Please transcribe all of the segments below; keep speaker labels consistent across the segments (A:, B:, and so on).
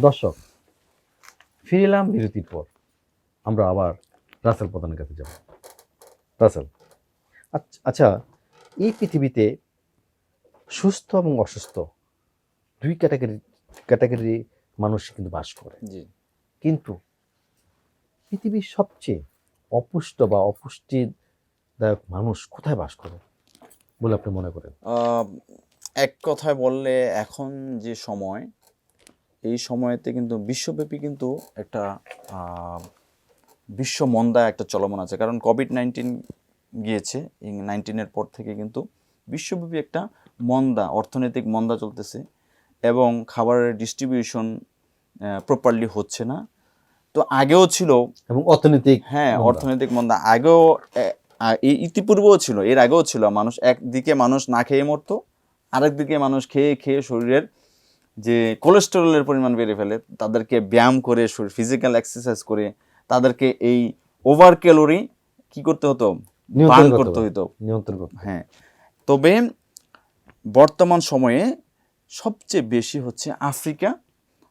A: দর্শক ফিরে এলাম বিরতির পর। আমরা আবার রাসেল প্রধানের কাছে যাব। রাসেল। আচ্ছা- আচ্ছা এই পৃথিবীতে সুস্থ এবং অসুস্থ দুই ক্যাটাগরি ক্যাটাগরি মানুষ কিন্তু বাস করে।
B: জি।
A: কিন্তু পৃথিবীর সবচেয়ে অপুষ্ট বা অপুষ্টিদায়ক মানুষ কোথায় বাস করে বলে আপনি মনে করেন?
B: এক কথায় বললে এখন যে সময় এই সময়তে কিন্তু বিশ্বব্যাপী কিন্তু একটা বিশ্ব মন্দা একটা চলমান আছে। কারণ কোভিড নাইন্টিন গিয়েছে এই নাইন্টিনের পর থেকে কিন্তু বিশ্বব্যাপী একটা মন্দা অর্থনৈতিক মন্দা চলতেছে এবং খাবারের ডিস্ট্রিবিউশন প্রপারলি হচ্ছে না। তো আগেও ছিল
A: এবং অর্থনৈতিক
B: হ্যাঁ অর্থনৈতিক মন্দা। আগেও এই ইতিপূর্বেও ছিল এর আগেও ছিল। মানুষ একদিকে মানুষ না খেয়ে মরতো আরেকদিকে মানুষ খেয়ে খেয়ে শরীরের যে কোলেস্টেরলের পরিমাণ বেড়ে ফেলে তাদেরকে ব্যায়াম করে ফিজিক্যাল এক্সারসাইজ করে তাদেরকে এই ওভার ক্যালোরি কি করতে হতো?
A: নিয়ন্ত্রণ করতে
B: হতো
A: নিয়ন্ত্রণ করতে
B: হ্যাঁ। তবে বর্তমান সময়ে সবচেয়ে বেশি হচ্ছে আফ্রিকা।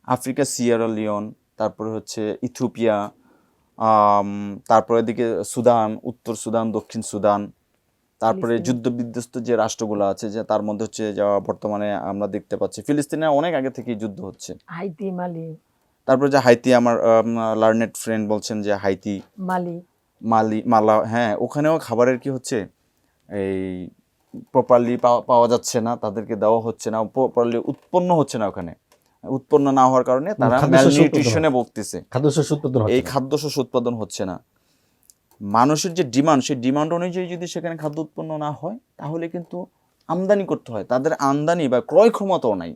B: আফ্রিকা সিয়েরা লিওন তারপরে হচ্ছে ইথিওপিয়া তারপরে এদিকে সুদান উত্তর সুদান দক্ষিণ সুদান তারপরে। যুদ্ধ বিধ্বস্ত যে রাষ্ট্রগুলো আছে যে তার মধ্যে হচ্ছে যা বর্তমানে আমরা দেখতে পাচ্ছি ফিলিস্তিনে অনেক আগে থেকেই যুদ্ধ হচ্ছে।
C: Haiti Mali.
B: তারপরে যে হাইতি আমার লার্নেট ফ্রেন্ড বলছেন যে হাইতি
C: মালি।
B: মালি মালা হ্যাঁ ওখানেও খাবারের কি হচ্ছে এই প্রপারলি পাওয়া যাচ্ছে না তাদেরকে দেওয়া হচ্ছে না প্রপারলি উৎপন্ন হচ্ছে না ওখানে। উৎপন্ন না হওয়ার কারণে তারা ম্যালনিউট্রিশনে ভুগতেছে।
A: খাদ্যশস্য উৎপাদন
B: এই। খাদ্যশস্য উৎপাদন হচ্ছে না। মানুষের যে ডিমান্ড সেই ডিমান্ড অনুযায়ী যদি সেখানে খাদ্য উৎপন্ন না হয় তাহলে কিন্তু আমদানি করতে হয়। তাদের আমদানি বা ক্রয় ক্ষমতাও নাই।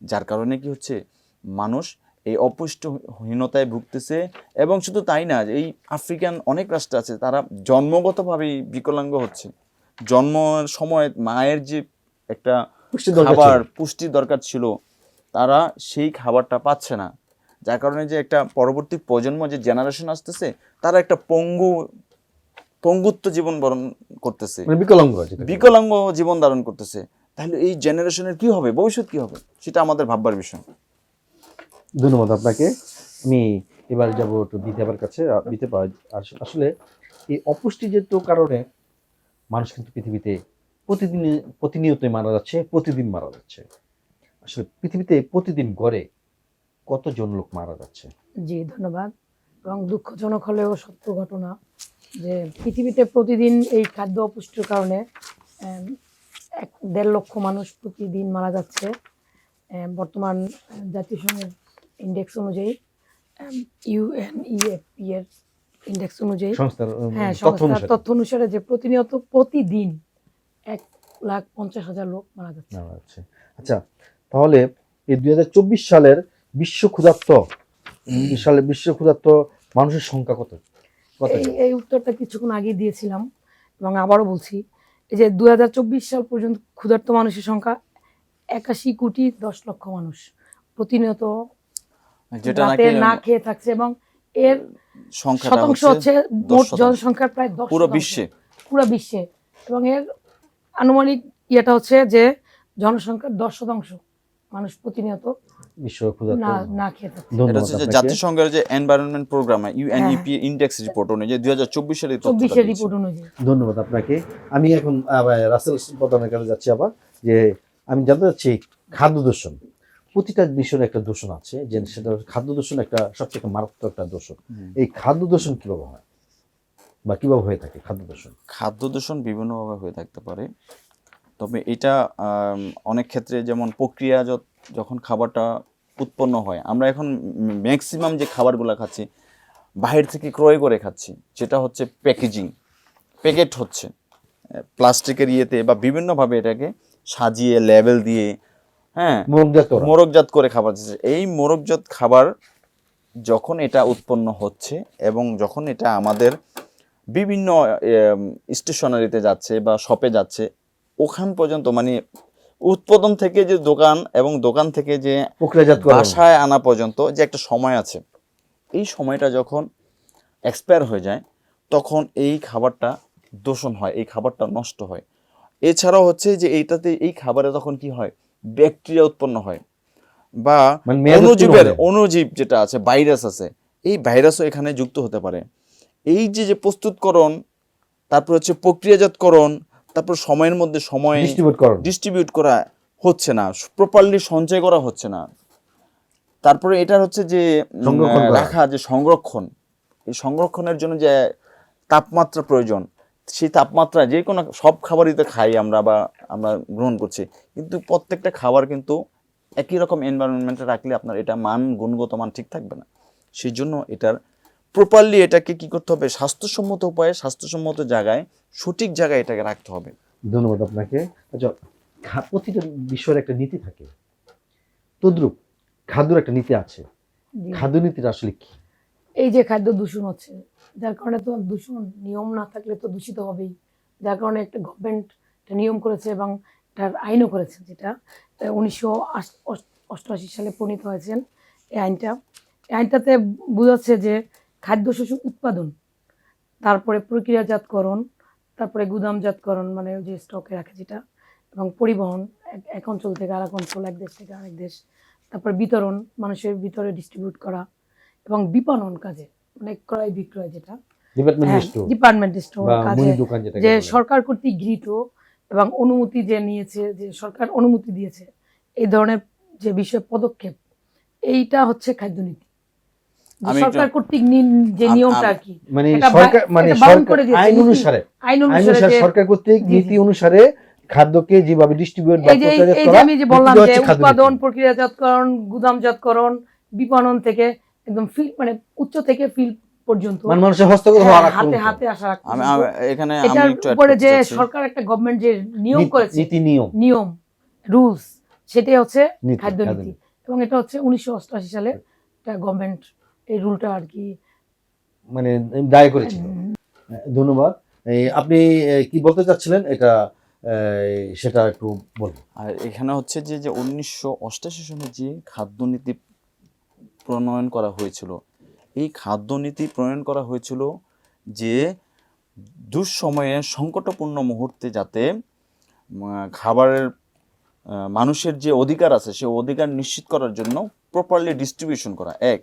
B: যার কারণে কি হচ্ছে? মানুষ এই অপুষ্টহীনতায় ভুগতেছে এবং শুধু তাই না এই আফ্রিকান অনেক রাষ্ট্র আছে তারা জন্মগতভাবেই বিকলাঙ্গ হচ্ছে। জন্ম সময় মায়ের যে একটা। খাবার পুষ্টি দরকার ছিল তারা সেই খাবারটা পাচ্ছে না। যার কারণে যে একটা পরবর্তী প্রজন্ম যে জেনারেশন আসতেছে তারা একটা পঙ্গু পঙ্গুত্ব জীবন বরণ করতেছে।
A: মানে বিকলাঙ্গ
B: বিকলাঙ্গ জীবন ধারণ করতেছে। তাহলে এই জেনারেশনের কি হবে? ভবিষ্যৎ কি হবে? সেটা আমাদের ভাববার বিষয়।
A: ধন্যবাদ আপনাকে। আমি এবার যাব একটু বিদ্যাবার কাছে। আহ, বিতে পাওয়া আস- আসলে এই অপুষ্টিজনিত কারণে মানুষ কিন্তু পৃথিবীতে প্রতিদিন প্রতিনিয়তই মারা যাচ্ছে প্রতিদিন মারা যাচ্ছে। আসলে পৃথিবীতে প্রতিদিন গড়ে কতজন লোক মারা যাচ্ছে?
C: জি ধন্যবাদ। এবং দুঃখজনক হলেও সত্য ঘটনা যে পৃথিবীতে প্রতিদিন এই খাদ্য অপুষ্টির কারণে এক দেড় লক্ষ মানুষ প্রতিদিন মারা যাচ্ছে। বর্তমান জাতিসংঘের ইন্ডেক্স অনুযায়ী ইউএনইএফপি এর ইন্ডেক্স অনুযায়ী হ্যাঁ
A: তথ্য
C: সংস্থার
A: অনুসারে।
C: তথ্য অনুসারে যে প্রতিনিয়ত প্রতিদিন এক লাখ পঞ্চাশ হাজার লোক মারা যাচ্ছে।
A: আচ্ছা তাহলে এই দুই হাজার চব্বিশ সালের বিশ্ব ক্ষুধার্ত সালে বিশ্ব ক্ষুধার্ত মানুষের সংখ্যা কত? কত
C: এই উত্তরটা কিছুক্ষণ আগে দিয়েছিলাম এবং আবারও বলছি এই যে দুই হাজার চব্বিশ সাল পর্যন্ত ক্ষুধার্ত মানুষের সংখ্যা একাশি কোটি দশ লক্ষ মানুষ প্রতিনিয়ত রাতে না খেয়ে থাকছে এবং এর শতাংশ
B: হচ্ছে
C: হচ্ছে মোট জনসংখ্যার প্রায় দশ
B: পুরো বিশ্বে।
C: পুরো বিশ্বে। এবং এর আনুমানিক ইয়েটা হচ্ছে যে জনসংখ্যার দশ শতাংশ মানুষ প্রতিনিয়ত
A: বিশ্ব ক্ষুধার্ত
C: না না খেয়ে থাকছে
B: এটা হচ্ছে যে জাতিসংঘের যে environment programme UNEP index report অনুযায়ী দুই হাজার চব্বিশ সালে এই তথ্যটা
C: চব্বিশের
B: দিয়েছে।
C: রিপোর্ট অনুযায়ী।
A: ধন্যবাদ আপনাকে। আমি এখন রাসেল প্রধানের কাছে যাচ্ছি আবার যে আমি জানতে চাচ্ছি খাদ্য দূষণ। প্রতিটা বিষয়ের একটা দূষণ আছে যে সেটা খাদ্য দূষণ একটা সবচেয়ে মারাত্মক একটা দূষণ। এই খাদ্য দূষণ কীভাবে হয়? বা কীভাবে হয়ে থাকে খাদ্য দূষণ?
B: খাদ্য দূষণ বিভিন্নভাবে হয়ে থাকতে পারে। তবে এটা অনেক ক্ষেত্রে যেমন প্রক্রিয়াজাত যখন খাবারটা উৎপন্ন হয় আমরা এখন ম্যাক্সিমাম যে খাবারগুলো খাচ্ছি বাহির থেকে ক্রয় করে খাচ্ছি যেটা হচ্ছে প্যাকেজিং প্যাকেট হচ্ছে। প্লাস্টিকের ইয়েতে বা বিভিন্নভাবে এটাকে সাজিয়ে লেবেল দিয়ে হ্যাঁ
A: মোরগজাত
B: মোরগজাত করে খাবার দিচ্ছে। এই মোরগজাত খাবার যখন এটা উৎপন্ন হচ্ছে এবং যখন এটা আমাদের বিভিন্ন স্টেশনারিতে যাচ্ছে বা শপে যাচ্ছে ওখান পর্যন্ত মানে উৎপাদন থেকে যে দোকান এবং দোকান থেকে যে
A: প্রক্রিয়াজাত
B: বাসায় আনা পর্যন্ত যে একটা সময় আছে এই সময়টা যখন এক্সপায়ার হয়ে যায় তখন এই খাবারটা দূষণ হয় এই খাবারটা নষ্ট হয়। এছাড়াও হচ্ছে যে এইটাতে এই খাবারে তখন কি হয়? ব্যাকটেরিয়া উৎপন্ন হয় বা
A: মানে
B: অণুজীবের অণুজীব যেটা আছে ভাইরাস আছে এই ভাইরাসও এখানে যুক্ত হতে পারে। এই যে যে প্রস্তুতকরণ তারপর হচ্ছে প্রক্রিয়াজাতকরণ তারপর সময়ের মধ্যে সময়
A: ডিস্ট্রিবিউট করুন
B: ডিস্ট্রিবিউট করা হচ্ছে না। প্রপারলি সঞ্চয় করা হচ্ছে না। তারপরে এটা হচ্ছে যে
A: করা।
B: রাখা যে সংরক্ষণ। এই সংরক্ষণের জন্য যে তাপমাত্রা প্রয়োজন সেই তাপমাত্রা যে কোনো সব খাবারই তো খাই আমরা বা আমরা গ্রহণ করছি। কিন্তু প্রত্যেকটা খাবার কিন্তু একই রকম এনভায়রনমেন্টে রাখলে আপনার এটা মান গুণগত মান ঠিক থাকবে না। সেই জন্য এটার প্রপারলি এটাকে কি করতে হবে? স্বাস্থ্যসম্মত উপায়ে স্বাস্থ্যসম্মত জায়গায় সঠিক জায়গায় এটাকে রাখতে হবে।
A: ধন্যবাদ আপনাকে। আচ্ছা প্রতিটা বিষয়ের একটা নীতি থাকে। তদ্রুপ খাদ্যর একটা নীতি আছে। খাদ্য নীতিটা আসলে কি?
C: এই যে খাদ্য দূষণ হচ্ছে যার কারণে তো দূষণ নিয়ম না থাকলে তো দূষিত হবেই। যার কারণে একটা গভর্নমেন্ট একটা নিয়ম করেছে এবং তার আইনও করেছে যেটা। উনিশশো অষ্টআশি সালে প্রণীত হয়েছেন এই আইনটা। এই আইনটাতে বোঝাচ্ছে যে খাদ্যশস্য উৎপাদন তারপরে প্রক্রিয়াজাতকরণ তারপরে গুদামজাতকরণ মানে ওই যে স্টকে রাখে যেটা এবং পরিবহন এক- অঞ্চল থেকে আরেক অঞ্চল এক দেশ থেকে আরেক দেশ। তারপর বিতরণ মানুষের ভিতরে ডিস্ট্রিবিউট করা এবং বিপণন কাজে মানে ক্রয় বিক্রয় যেটা।
A: ডিপার্টমেন্ট স্টোর
C: ডিপার্টমেন্ট স্টোর কাজে। যে সরকার কর্তৃক গৃহীত এবং অনুমতি যে নিয়েছে যে সরকার অনুমতি দিয়েছে এই ধরনের যে বিষয় পদক্ষেপ এইটা হচ্ছে খাদ্যনীতি সরকার কর্তৃক যে নিয়মটা কি।
A: মানে সরকার মানে সরকার আইন অনুসারে।
C: আইন অনুসারে
A: সরকার কর্তৃক। নীতি অনুসারে খাদ্যকে যেভাবে ডিস্ট্রিবিউট বা
C: এই যে আমি যে বললাম যে উৎপাদন প্রক্রিয়াজাতকরণ গুদামজাতকরণ বিপণন থেকে একদম ফিল মানে উচ্চ থেকে ফিল পর্যন্ত
A: মানে মানুষের হস্তগত
C: হ্যাঁ,
A: হওয়ার
C: হাতে হাতে আসা
B: আমি এখানে আমি
C: উপরে যে সরকার একটা গভর্নমেন্ট যে নিয়ম করেছে
A: নীতি নিয়ম।
C: নিয়ম রুলস সেটাই হচ্ছে খাদ্য
A: খাদ্য
C: নীতি। এবং এটা হচ্ছে উনিশশো অষ্টআশি সালে একটা গভর্নমেন্ট এই রুলটা আর কি
A: মানে দায় করেছিল। ধন্যবাদ। এই আপনি কি বলতে চাচ্ছিলেন? এটা সেটা একটু বলুন।
B: আর এখানে হচ্ছে যে যে উনিশশো অষ্টাশি সালে যে খাদ্যনীতি প্রণয়ন করা হয়েছিল এই খাদ্যনীতি প্রণয়ন করা হয়েছিল যে দুঃসময়ে সংকটপূর্ণ মুহূর্তে যাতে খাবারের মানুষের যে অধিকার আছে সে অধিকার নিশ্চিত করার জন্য প্রপারলি ডিস্ট্রিবিউশন করা। এক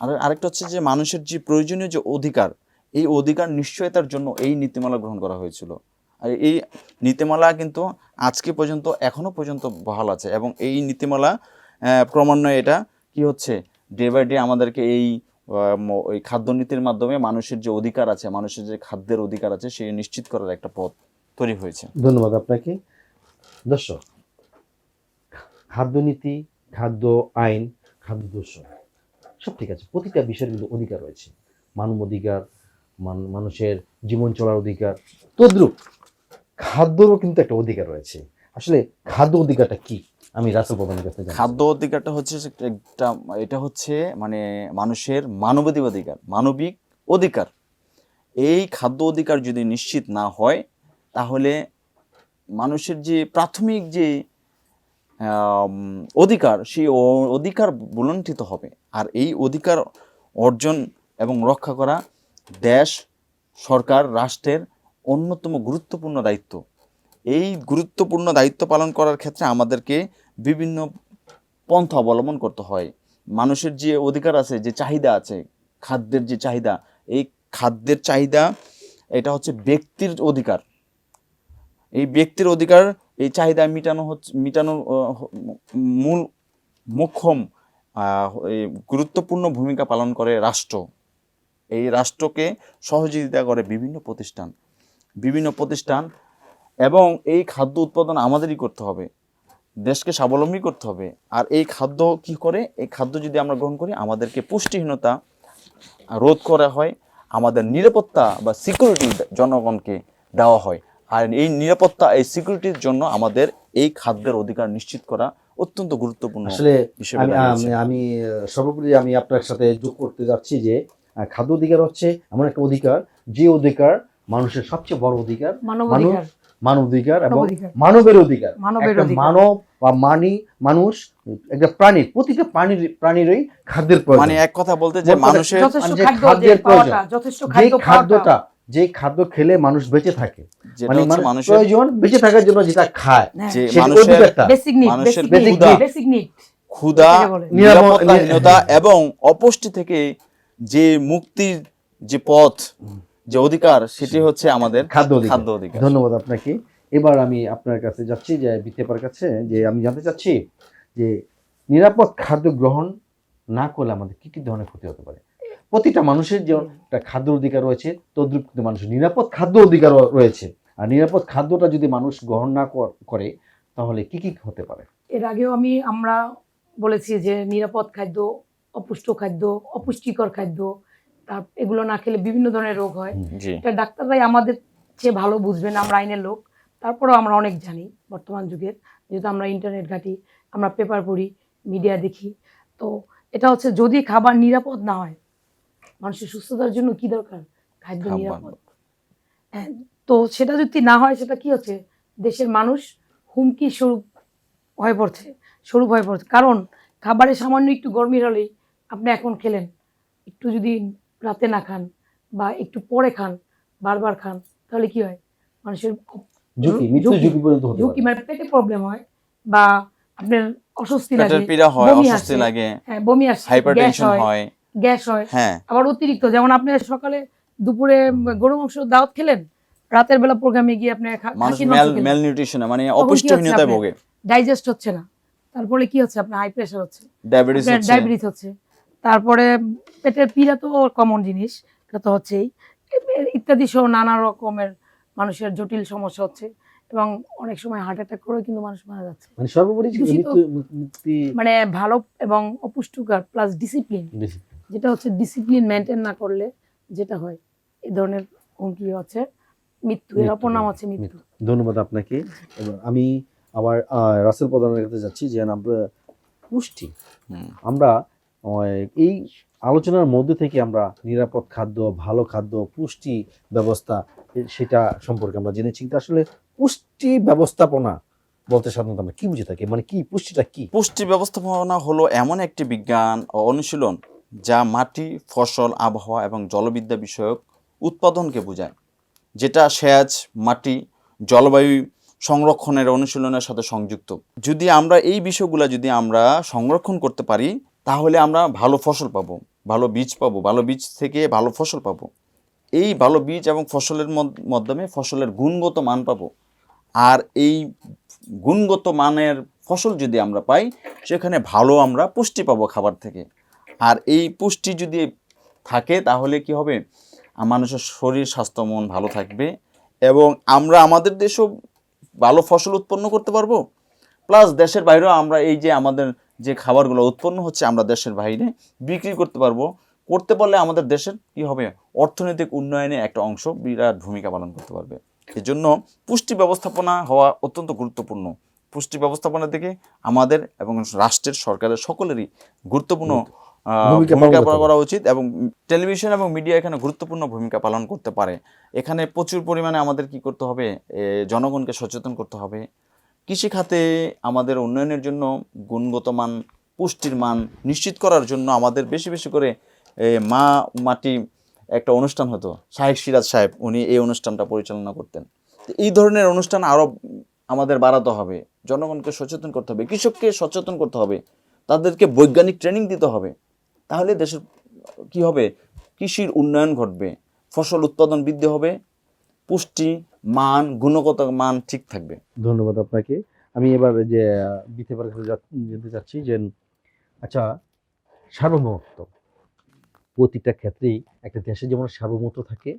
B: আর আরেকটা হচ্ছে যে মানুষের যে প্রয়োজনীয় যে অধিকার, এই অধিকার নিশ্চয়তার জন্য এই নীতিমালা গ্রহণ করা হয়েছিল। আর এই নীতিমালা কিন্তু আজকে পর্যন্ত এখনও পর্যন্ত বহাল আছে এবং এই নীতিমালা ক্রমান্বয়ে এটা কি হচ্ছে ডে বাই ডে আমাদেরকে এই ওই খাদ্যনীতির মাধ্যমে মানুষের যে অধিকার আছে, মানুষের যে খাদ্যের অধিকার আছে সেই নিশ্চিত করার একটা পথ তৈরি হয়েছে।
A: ধন্যবাদ আপনাকে। দর্শক, খাদ্যনীতি, খাদ্য আইন, খাদ্য দূষণ। সব ঠিক আছে, প্রতিটা বিষয়ের কিন্তু অধিকার রয়েছে। মানব অধিকার মানুষের জীবন চলার অধিকার, তদ্রুপ খাদ্যরও কিন্তু একটা অধিকার রয়েছে। আসলে খাদ্য অধিকারটা কি? আমি রাসেল প্রধানের কাছে
B: খাদ্য অধিকারটা হচ্ছে একটা, এটা হচ্ছে মানে মানুষের মানবাধিক অধিকার, মানবিক অধিকার। এই খাদ্য অধিকার যদি নিশ্চিত না হয়, তাহলে মানুষের যে প্রাথমিক যে অধিকার, সেই অধিকার বুলণ্ঠিত হবে। আর এই অধিকার অর্জন এবং রক্ষা করা দেশ, সরকার, রাষ্ট্রের অন্যতম গুরুত্বপূর্ণ দায়িত্ব। এই গুরুত্বপূর্ণ দায়িত্ব পালন করার ক্ষেত্রে আমাদেরকে বিভিন্ন পন্থা অবলম্বন করতে হয়। মানুষের যে অধিকার আছে, যে চাহিদা আছে, খাদ্যের যে চাহিদা, এই খাদ্যের চাহিদা, এটা হচ্ছে ব্যক্তির অধিকার। এই ব্যক্তির অধিকার, এই চাহিদা মিটানো হচ্ছে, মিটানোর মূল, মোক্ষম গুরুত্বপূর্ণ ভূমিকা পালন করে রাষ্ট্র। এই রাষ্ট্রকে সহযোগিতা করে বিভিন্ন প্রতিষ্ঠান। বিভিন্ন প্রতিষ্ঠান এবং এই খাদ্য উৎপাদন আমাদেরই করতে হবে। দেশকে স্বাবলম্বী করতে হবে। আর এই খাদ্য কি করে? এই খাদ্য যদি আমরা গ্রহণ করি, আমাদেরকে পুষ্টিহীনতা রোধ করা হয়, আমাদের নিরাপত্তা বা সিকিউরিটি জনগণকে দেওয়া হয়। আর এই নিরাপত্তা, এই সিকিউরিটির জন্য আমাদের এই খাদ্যের অধিকার নিশ্চিত করা অত্যন্ত গুরুত্বপূর্ণ
A: আসলে আমি সর্বোপরি আমি আপনার সাথে যোগ করতে যাচ্ছি যে খাদ্য অধিকার হচ্ছে এমন একটা অধিকার যে অধিকার মানুষের সবচেয়ে বড় অধিকার
C: মানব অধিকার।
A: মানব অধিকার এবং মানবের অধিকার। মানব বা মানি মানুষ একটা প্রাণী প্রতিটা প্রাণীর প্রাণীরই খাদ্যের প্রয়োজন।
B: মানে এক কথা বলতে যে মানুষের
A: যে খাদ্যের প্রয়োজন।
C: যথেষ্ট
A: যে
C: খাদ্য
A: খাদ্যটা যে খাদ্য খেলে মানুষ বেঁচে থাকে। মানে
B: মানুষের
A: প্রয়োজন বেঁচে থাকার জন্য যেটা খায়
B: যে মানুষের
C: বেসিক নিড নিড
A: ক্ষুধা।
B: নিরাপত্তাহীনতা এবং অপুষ্টি থেকে যে মুক্তির যে পথ যে অধিকার সেটি হচ্ছে আমাদের
A: খাদ্য
B: খাদ্য অধিকার।
A: ধন্যবাদ আপনাকে। এবার আমি আপনার কাছে যাচ্ছি যে বিতেপার কাছে যে আমি জানতে চাচ্ছি যে নিরাপদ খাদ্য গ্রহণ না করলে আমাদের কি কি ধরনের ক্ষতি হতে পারে? প্রতিটা মানুষের যে একটা খাদ্য অধিকার রয়েছে তদ্রুপ কিন্তু মানুষের নিরাপদ খাদ্য অধিকার রয়েছে। আর নিরাপদ খাদ্যটা যদি মানুষ গ্রহণ না কর- তাহলে কি কি হতে পারে?
C: এর আগেও আমি আমরা বলেছি যে নিরাপদ খাদ্য অপুষ্ট খাদ্য অপুষ্টিকর খাদ্য তার এগুলো না খেলে বিভিন্ন ধরনের রোগ হয়। এটা ডাক্তাররাই আমাদের চেয়ে ভালো বুঝবেন আমরা আইনের লোক। তারপরেও আমরা অনেক জানি বর্তমান যুগের। যেহেতু আমরা ইন্টারনেট ঘাঁটি আমরা পেপার পড়ি মিডিয়া দেখি। তো এটা হচ্ছে যদি খাবার নিরাপদ না হয় মানুষের সুস্থতার জন্য কি দরকার? খাদ্য নিরাপদ। হ্যাঁ, তো সেটা যদি না হয় সেটা কি হচ্ছে? দেশের মানুষ হুমকি স্বরূপ হয়ে পড়ছে স্বরূপ হয়ে পড়ছে। কারণ খাবারে সামান্য একটু গরমির হলেই আপনি এখন খেলেন। একটু যদি রাতে না খান বা একটু পরে খান বারবার খান তাহলে কি হয়? মানুষের
A: ঝুঁকি
C: মানে পেটে প্রবলেম হয় বা আপনার অস্বস্তি লাগে
B: পীড়া হয় অস্বস্তি লাগে
C: হ্যাঁ বমি আসে
B: হাইপারটেনশন
C: হয়। গ্যাস হয়।
B: হ্যাঁ।
C: আবার অতিরিক্ত যেমন আপনি সকালে দুপুরে গরু মাংস দাওয়াত খেলেন রাতের বেলা প্রোগ্রামে গিয়ে আপনি
B: মেল নিউট্রিশনে মানে অপুষ্টিহীনতায় ভোগে।
C: ডাইজেস্ট হচ্ছে না। তারপরে কি হচ্ছে? আপনার হাই প্রেশার হচ্ছে।
B: ডায়াবেটিস হচ্ছে।
C: ডায়াবেটিস হচ্ছে। তারপরে পেটের পীড়া তো কমন জিনিস এটা তো হচ্ছেই। ইত্যাদি সহ নানা রকমের মানুষের জটিল সমস্যা হচ্ছে এবং অনেক সময় হার্ট অ্যাটাক করে কিন্তু মানুষ মারা যাচ্ছে।
A: মানে সর্বোপরি মুক্তি
C: মানে ভালো এবং অপুষ্টিকর প্লাস ডিসিপ্লিন
A: বেশি
C: যেটা হচ্ছে ডিসিপ্লিন মেনটেন না করলে যেটা হয় এই ধরনের হুমকি হচ্ছে মৃত্যু এর অপর নাম হচ্ছে মৃত্যু।
A: ধন্যবাদ আপনাকে। এবার আমি আবার রাসেল প্রধানের কাছে যাচ্ছি যে আমরা পুষ্টি। আমরা এই আলোচনার মধ্যে থেকে আমরা নিরাপদ খাদ্য ভালো খাদ্য পুষ্টি ব্যবস্থা সেটা সম্পর্কে আমরা জেনেছি। কিন্তু আসলে পুষ্টি ব্যবস্থাপনা বলতে সাধারণত আমরা কি বুঝে থাকি? মানে কি পুষ্টিটা কি?
B: পুষ্টি ব্যবস্থাপনা হলো এমন একটি বিজ্ঞান ও অনুশীলন যা মাটি, ফসল, আবহাওয়া এবং জলবিদ্যা বিষয়ক উৎপাদনকে বোঝায়, যেটা সেচ, মাটি, জলবায়ু সংরক্ষণের অনুশীলনের সাথে সংযুক্ত। যদি আমরা এই বিষয়গুলো যদি আমরা সংরক্ষণ করতে পারি, তাহলে আমরা ভালো ফসল পাবো, ভালো বীজ পাবো, ভালো বীজ থেকে ভালো ফসল পাবো। এই ভালো বীজ এবং ফসলের মাধ্যমে ফসলের গুণগত মান পাবো। আর এই গুণগত মানের ফসল যদি আমরা পাই, সেখানে ভালো আমরা পুষ্টি পাবো খাবার থেকে। আর এই পুষ্টি যদি থাকে, তাহলে কি হবে? মানুষের শরীর, স্বাস্থ্য, মন ভালো থাকবে এবং আমরা আমাদের দেশেও ভালো ফসল উৎপন্ন করতে পারব। প্লাস দেশের বাইরেও আমরা এই যে আমাদের যে খাবারগুলো উৎপন্ন হচ্ছে, আমরা দেশের বাইরে বিক্রি করতে পারব। করতে পারলে আমাদের দেশের কি হবে? অর্থনৈতিক উন্নয়নে একটা অংশ বিরাট ভূমিকা পালন করতে পারবে। এজন্য পুষ্টি ব্যবস্থাপনা হওয়া অত্যন্ত গুরুত্বপূর্ণ। পুষ্টি ব্যবস্থাপনা দিকে আমাদের এবং রাষ্ট্রের, সরকারের সকলেরই গুরুত্বপূর্ণ
A: ভূমিকা
B: করা উচিত এবং টেলিভিশন এবং মিডিয়া এখানে গুরুত্বপূর্ণ ভূমিকা পালন করতে পারে। এখানে প্রচুর পরিমাণে আমাদের কি করতে হবে? জনগণকে সচেতন করতে হবে। কৃষি খাতে আমাদের উন্নয়নের জন্য গুণগত মান পুষ্টির মান নিশ্চিত করার জন্য আমাদের বেশি বেশি করে মা মাটি একটা অনুষ্ঠান হতো। শাহেক সিরাজ সাহেব উনি এই অনুষ্ঠানটা পরিচালনা করতেন। তো এই ধরনের অনুষ্ঠান আরও আমাদের বাড়াতে হবে। জনগণকে সচেতন করতে হবে। কৃষককে সচেতন করতে হবে। তাদেরকে বৈজ্ঞানিক ট্রেনিং দিতে হবে। তাহলে দেশের কি হবে? কৃষির উন্নয়ন ঘটবে ফসল উৎপাদন বৃদ্ধি হবে পুষ্টি মান গুণগত মান ঠিক থাকবে।
A: ধন্যবাদ আপনাকে। আমি এবার যে বিতেপার কাছে যেতে চাচ্ছি যে আচ্ছা সার্বভৌমত্ব প্রতিটা ক্ষেত্রেই একটা দেশে যেমন সার্বভৌমত্ব থাকে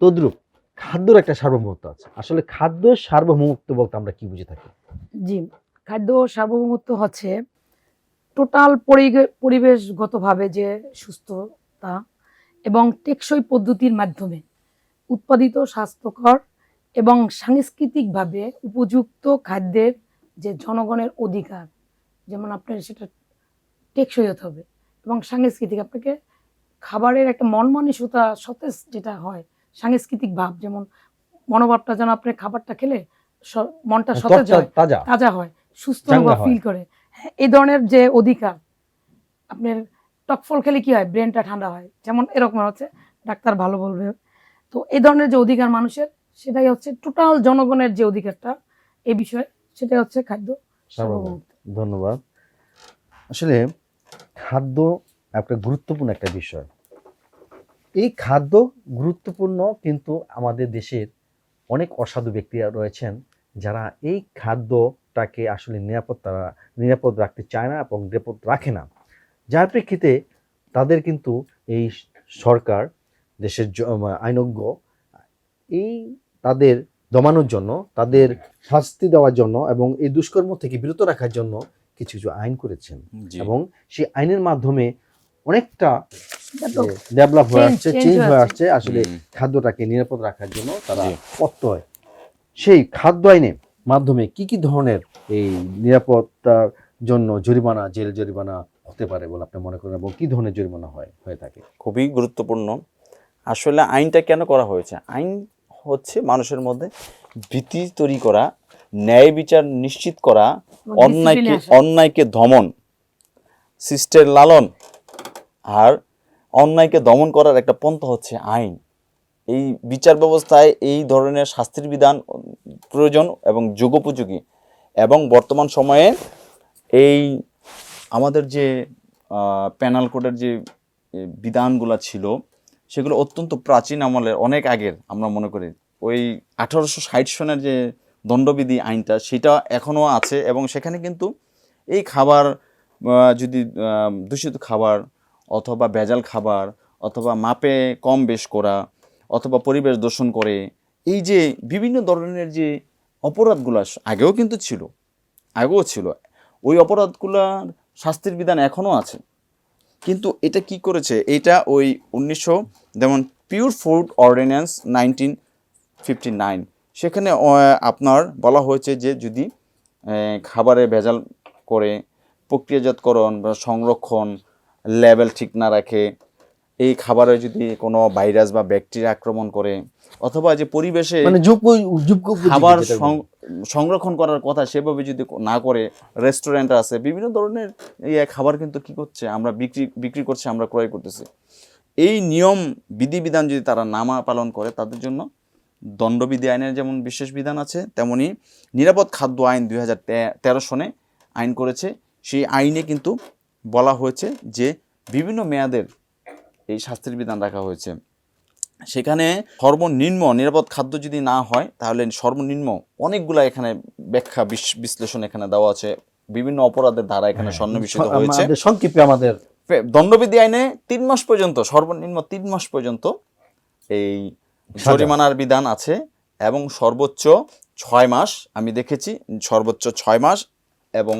A: তদ্রূপ খাদ্যর একটা সার্বভৌমত্ব আছে। আসলে খাদ্য সার্বভৌমত্ব বলতে আমরা কি বুঝে থাকি?
C: জি খাদ্য সার্বভৌমত্ব হচ্ছে টোটাল পরিবেশগতভাবে যে সুস্থতা এবং টেকসই পদ্ধতির মাধ্যমে উৎপাদিত স্বাস্থ্যকর এবং সাংস্কৃতিকভাবে উপযুক্ত খাদ্যের যে জনগণের অধিকার যেমন আপনার সেটা টেকসই হতে হবে এবং সাংস্কৃতিক আপনাকে খাবারের একটা মন মানসিকতা সতেজ যেটা হয় সাংস্কৃতিক ভাব যেমন মনোভাবটা যেন আপনার খাবারটা খেলে মনটা সতেজ হয়
A: তাজা
C: হয় সুস্থ
A: হয়।
C: ফিল করে হ্যাঁ, এই ধরনের যে অধিকার, আপনার টক ফল খেলে কি হয়? ব্রেনটা ঠান্ডা হয়। যেমন এরকম হচ্ছে, ডাক্তার ভালো বলবে। তো এই ধরনের যে অধিকার মানুষের, সেটাই হচ্ছে টোটাল জনগণের যে অধিকারটা, এই বিষয়ে সেটাই হচ্ছে খাদ্য
A: ধন্যবাদ। আসলে খাদ্য একটা গুরুত্বপূর্ণ একটা বিষয়। এই খাদ্য গুরুত্বপূর্ণ কিন্তু আমাদের দেশের অনেক অসাধু ব্যক্তিরা রয়েছেন, যারা এই খাদ্যটাকে আসলে নিরাপদ তারা নিরাপদ রাখতে চায় না এবং নিরাপদ রাখে না। যার প্রেক্ষিতে তাদের কিন্তু এই সরকার দেশের আইনজ্ঞ এই তাদের দমানোর জন্য তাদের শাস্তি দেওয়ার জন্য এবং এই দুষ্কর্ম থেকে বিরত রাখার জন্য কিছু কিছু আইন করেছেন। এবং সেই আইনের মাধ্যমে অনেকটা ডেভেলপ হয়ে আসছে চেঞ্জ
C: হয়ে আসছে।
A: আসলে খাদ্যটাকে নিরাপদ রাখার জন্য তারা। প্রত্যয়। সেই খাদ্য আইনের মাধ্যমে কি কি ধরনের এই নিরাপত্তার জন্য জরিমানা জেল জরিমানা হতে পারে বলে আপনি মনে করেন এবং কী ধরনের জরিমানা হয় হয়ে থাকে?
B: খুবই গুরুত্বপূর্ণ। আসলে আইনটা কেন করা হয়েছে? আইন হচ্ছে মানুষের মধ্যে ভীতি তৈরি করা ন্যায় বিচার নিশ্চিত করা অন্যায়কে অন্যায়কে দমন সিস্টের লালন আর অন্যায়কে দমন করার একটা পন্থা হচ্ছে আইন। এই বিচার ব্যবস্থায় এই ধরনের শাস্তির বিধান প্রয়োজন এবং যুগোপযোগী। এবং বর্তমান সময়ে এই আমাদের যে প্যানাল কোডের যে বিধানগুলো ছিল, সেগুলো অত্যন্ত প্রাচীন আমলের, অনেক আগের আমরা মনে করি। ওই আঠারোশো ষাট সনের যে দণ্ডবিধি আইনটা, সেটা এখনও আছে এবং সেখানে কিন্তু এই খাবার যদি দূষিত খাবার অথবা ভেজাল খাবার অথবা মাপে কম বেশ করা অথবা পরিবেশ দূষণ করে, এই যে বিভিন্ন ধরনের যে অপরাধগুলো আগেও কিন্তু ছিল, আগেও ছিল। ওই অপরাধগুলোর শাস্তির বিধান এখনও আছে। কিন্তু এটা কি করেছে? এটা ওই উনিশশো, যেমন pure food ordinance nineteen fifty nine সেখানে আপনার বলা হয়েছে যে যদি খাবারে ভেজাল করে প্রক্রিয়াজাতকরণ বা সংরক্ষণ লেভেল ঠিক না রাখে এই খাবারে যদি কোনো ভাইরাস বা ব্যাকটেরিয়া আক্রমণ করে অথবা যে পরিবেশে
A: মানে
B: খাবার সংরক্ষণ করার কথা সেভাবে যদি না করে রেস্টুরেন্ট আছে বিভিন্ন ধরনের এই খাবার কিন্তু কি করছে আমরা বিক্রি বিক্রি করছে আমরা ক্রয় করতেছি। এই নিয়ম বিধিবিধান যদি তারা নামা পালন করে তাদের জন্য দণ্ডবিধি আইনের যেমন বিশেষ বিধান আছে তেমনি নিরাপদ খাদ্য আইন দুই হাজার তেরো সনে আইন করেছে। সেই আইনে কিন্তু বলা হয়েছে যে বিভিন্ন মেয়াদের এই শাস্তির বিধান রাখা হয়েছে। সেখানে সর্বনিম্ন নিরাপদ খাদ্য যদি না হয় তাহলে সর্বনিম্ন অনেকগুলা এখানে ব্যাখ্যা বিশ্লেষণ এখানে দেওয়া আছে। বিভিন্ন অপরাধের ধারা এখানে সন্নিবেশিত
A: হ্যাঁ,
B: হয়েছে।
A: আমাদের আমাদের
B: দণ্ডবিধি আইনে তিন মাস পর্যন্ত সর্বনিম্ন তিন মাস পর্যন্ত এই। জরিমানার বিধান আছে এবং সর্বোচ্চ ছয় মাস আমি দেখেছি সর্বোচ্চ ছয় মাস এবং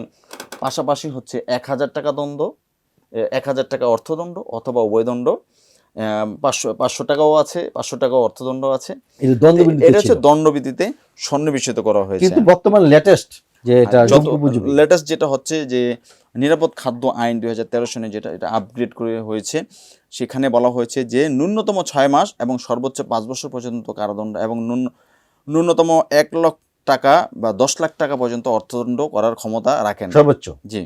B: পাশাপাশি হচ্ছে এক হাজার টাকা দণ্ড এক হাজার টাকা অর্থদণ্ড অথবা উভয়দণ্ড পাঁচশো পাঁচশো টাকাও আছে পাঁচশো টাকাও অর্থদণ্ড আছে। এটা হচ্ছে দণ্ডবিধিতে সন্নিবেশিত করা হয়েছে।
A: কিন্তু বর্তমান লেটেস্ট যে এটা
B: লেটেস্ট যেটা হচ্ছে যে নিরাপদ খাদ্য আইন দুই হাজার তেরো সনে যেটা এটা আপগ্রেড করে হয়েছে সেখানে বলা হয়েছে যে ন্যূনতম ছয় মাস এবং সর্বোচ্চ পাঁচ বছর পর্যন্ত কারাদণ্ড এবং ন্যূনতম এক লক্ষ টাকা বা দশ লাখ টাকা পর্যন্ত অর্থদণ্ড করার ক্ষমতা রাখেন।
A: সর্বোচ্চ।
B: জি।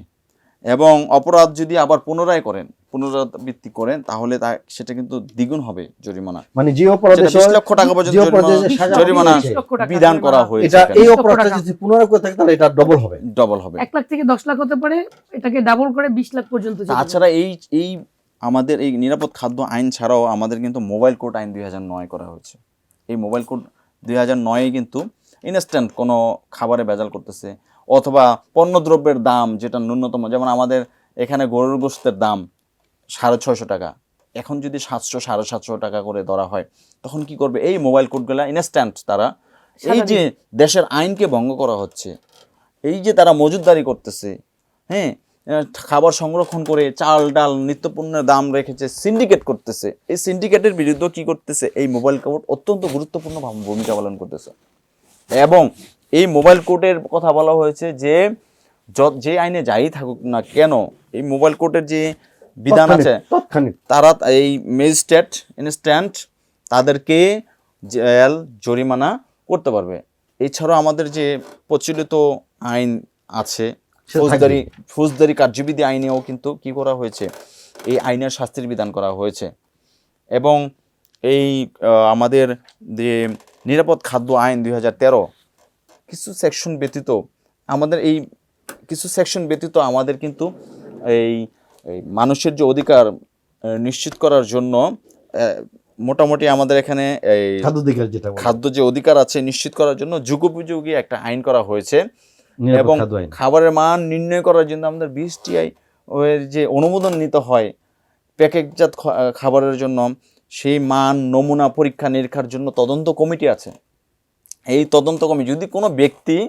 B: এবং অপরাধ যদি আবার পুনরায় করেন পুনরাবৃত্তি করেন তাহলে তা সেটা কিন্তু দ্বিগুণ হবে জরিমানা।
A: মানে যে অপরাধে
B: যেটা বিশ লক্ষ টাকা পর্যন্ত জরিমানা- বিধান করা হয়েছে।
A: এটা এই অপরাধটা যদি পুনরায় করে থাকে তাহলে এটা ডবল হবে।
B: ডবল হবে।
C: এক লাখ থেকে দশ লাখ হতে পারে এটাকে ডাবল করে বিশ লাখ পর্যন্ত যেতে পারে।
B: তাছাড়া এই এই আমাদের এই নিরাপদ খাদ্য আইন ছাড়াও আমাদের কিন্তু মোবাইল কোড আইন দুই হাজার নয় করা হয়েছে। এই মোবাইল কোড দুই হাজার নয়ে কিন্তু ইনস্ট্যান্ট কোনো খাবারে ভেজাল করতেছে। অথবা পণ্যদ্রব্যের দাম যেটা ন্যূনতম যেমন আমাদের এখানে গরুর গোস্তের দাম সাড়ে ছয়শো টাকা। এখন যদি সাতশো সাড়ে সাতশো টাকা করে ধরা হয় তখন কি করবে? এই মোবাইল কোডগুলা ইনস্ট্যান্ট তারা এই যে দেশের আইনকে ভঙ্গ করা হচ্ছে এই যে তারা মজুদদারি করতেছে হ্যাঁ খাবার সংরক্ষণ করে চাল ডাল নিত্যপণ্যের দাম রেখেছে সিন্ডিকেট করতেছে। এই সিন্ডিকেটের বিরুদ্ধে কি করতেছে? এই মোবাইল কোড অত্যন্ত গুরুত্বপূর্ণ ভূমিকা পালন করতেছে। এবং এই মোবাইল কোর্টের কথা বলা হয়েছে যে য- যে আইনে যাই থাকুক না কেন এই মোবাইল কোর্টের যে বিধান আছে তারা এই ম্যাজিস্ট্রেট ইনস্ট্যান্ট তাদেরকে জেল জরিমানা করতে পারবে। এছাড়াও আমাদের যে প্রচলিত আইন আছে ফৌজদারি ফৌজদারি কার্যবিধি আইনেও কিন্তু কি করা হয়েছে? এই আইনের শাস্তির বিধান করা হয়েছে। এবং এই আমাদের যে নিরাপদ খাদ্য আইন দুই হাজার তেরো কিছু সেকশন ব্যতীত আমাদের এই কিছু সেকশন ব্যতীত আমাদের কিন্তু এই মানুষের যে অধিকার নিশ্চিত করার জন্য মোটামুটি আমাদের এখানে এই
A: খাদ্য দিকের যেটা
B: খাদ্য যে অধিকার আছে নিশ্চিত করার জন্য যুগোপযোগী একটা আইন করা হয়েছে। এবং খাবারের মান নির্ণয় করার জন্য আমাদের বিএসটিআই এর যে অনুমোদন নিতে হয় প্যাকেটজাত খাবারের জন্য সেই মান নমুনা পরীক্ষা নিরীক্ষার জন্য তদন্ত কমিটি আছে। এই তদন্ত কমিটি যদি কোনো ব্যক্তি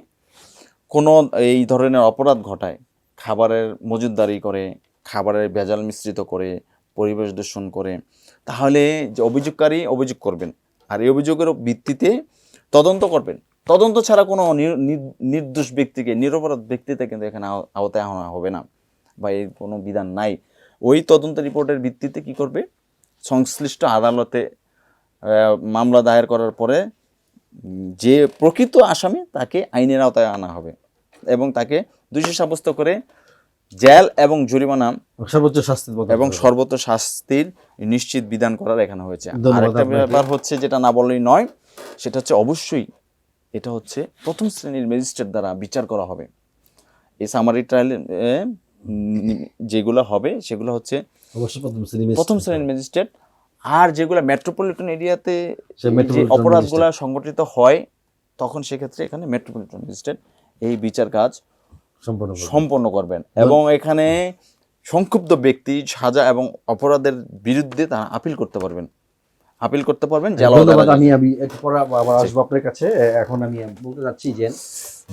B: কোনো এই ধরনের অপরাধ ঘটায়, খাবারের মজুদদারি করে, খাবারের ভেজাল মিশ্রিত করে, পরিবেশ দূষণ করে, তাহলে যে অভিযোগকারী অভিযোগ করবেন। আর এই অভিযোগের ভিত্তিতে তদন্ত করবেন। তদন্ত ছাড়া কোনো নির- নির- নির্দোষ ব্যক্তিকে, নিরপরাধ ব্যক্তিতে কিন্তু এখানে আওতায় আনা হবে না বা এর কোনো বিধান নাই। ওই তদন্ত রিপোর্টের ভিত্তিতে কি করবে? সংশ্লিষ্ট আদালতে মামলা দায়ের করার পরে যে প্রকৃত আসামি তাকে আইনের আওতায় আনা হবে এবং তাকে দোষী সাব্যস্ত করে জেল এবং জরিমানা
A: সর্বোচ্চ শাস্তি
B: এবং সর্বোচ্চ শাস্তির নিশ্চিত বিধান করার এখানে হয়েছে। আরেকটা ব্যাপার হচ্ছে যেটা না বললেই নয় সেটা হচ্ছে অবশ্যই এটা হচ্ছে প্রথম শ্রেণির ম্যাজিস্ট্রেট দ্বারা বিচার করা হবে। এই সামারি ট্রায়াল যেগুলো হবে সেগুলো হচ্ছে
A: প্রথম
B: শ্রেণির ম্যাজিস্ট্রেট আর যেগুলো মেট্রোপলিটন এরিয়াতে যে অপরাধগুলো সংগঠিত হয় তখন সেক্ষেত্রে এখানে মেট্রোপলিটন ম্যাজিস্ট্রেট এই বিচার কাজ
A: সম্পন্ন
B: সম্পন্ন করবেন। এবং এখানে সংক্ষুব্ধ ব্যক্তি সাজা এবং অপরাধের বিরুদ্ধে তারা আপিল করতে পারবেন। আপিল করতে পারবেন জেলা
A: ধন্যবাদ আমি আমি পরে আবার আসব আপনার কাছে। এখন আমি বলতে চাচ্ছি যে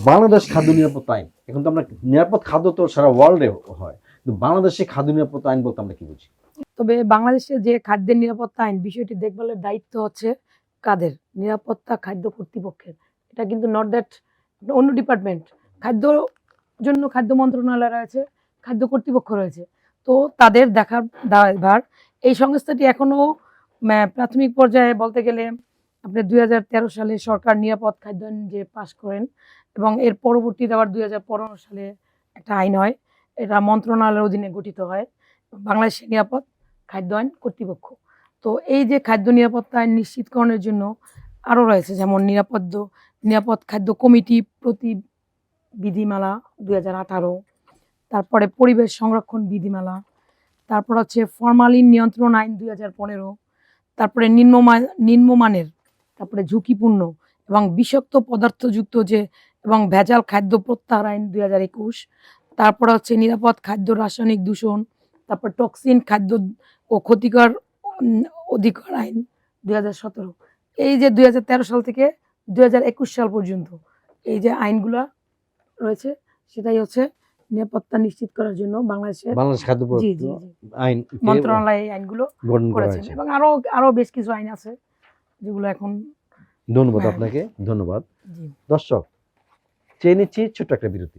A: বাংলাদেশ খাদ্য নিরাপত্তা আইন এখন তো আমরা নিরাপদ খাদ্য তো সারা ওয়ার্ল্ডে হয়। কিন্তু বাংলাদেশে খাদ্য নিরাপত্তা আইন বলতে আমরা কি বুঝি?
C: তবে বাংলাদেশে যে খাদ্যের নিরাপত্তা আইন বিষয়টি দেখভালের দায়িত্ব হচ্ছে কাদের? নিরাপত্তা খাদ্য কর্তৃপক্ষের। এটা কিন্তু নট দ্যাট অন্য ডিপার্টমেন্ট খাদ্য জন্য খাদ্য মন্ত্রণালয় রয়েছে, খাদ্য কর্তৃপক্ষ রয়েছে। তো তাদের দেখার দায়ভার, এই সংস্থাটি এখনও প্রাথমিক পর্যায়ে বলতে গেলে আপনি দু হাজার তেরো সালে সরকার নিরাপদ খাদ্য আইন যে পাশ করেন এবং এর পরবর্তীতে আবার দুই হাজার পনেরো সালে একটা আইন হয়, এটা মন্ত্রণালয়ের অধীনে গঠিত হয়। বাংলাদেশের নিরাপদ খাদ্য আইন কর্তৃপক্ষ। তো এই যে খাদ্য নিরাপত্তা আইন নিশ্চিতকরণের জন্য আরও রয়েছে, যেমন নিরাপদ নিরাপদ খাদ্য কমিটি প্রতি বিধিমালা দুই হাজার আঠারো, তারপরে পরিবেশ সংরক্ষণ বিধিমালা, তারপর হচ্ছে ফরমালিন নিয়ন্ত্রণ আইন দুই হাজার পনেরো, তারপরে নিম্নমান নিম্নমানের, তারপরে ঝুঁকিপূর্ণ এবং বিষাক্ত পদার্থযুক্ত যে এবং ভেজাল খাদ্য প্রত্যাহার আইন দুই হাজার একুশ, তারপর হচ্ছে নিরাপদ খাদ্য রাসায়নিক দূষণ, তারপর টক্সিন খাদ্য ও ক্ষতিকর অধিকার আইন দুই হাজার সতেরো। এই যে দুই হাজার তেরো সাল থেকে দুই হাজার একুশ সাল পর্যন্ত এই যে আইনগুলা রয়েছে সেটাই হচ্ছে নিরাপত্তা নিশ্চিত করার জন্য বাংলাদেশের
A: বাংলাদেশ খাদ্য আইন
C: মন্ত্রণালয় এই আইনগুলো
A: গঠন করা
C: এবং আরও আরও বেশ কিছু আইন আছে যেগুলো এখন
A: ধন্যবাদ
C: হ্যাঁ।
A: আপনাকে ধন্যবাদ। দর্শক চেয়ে নিচ্ছি ছোট্ট একটা বিরতি।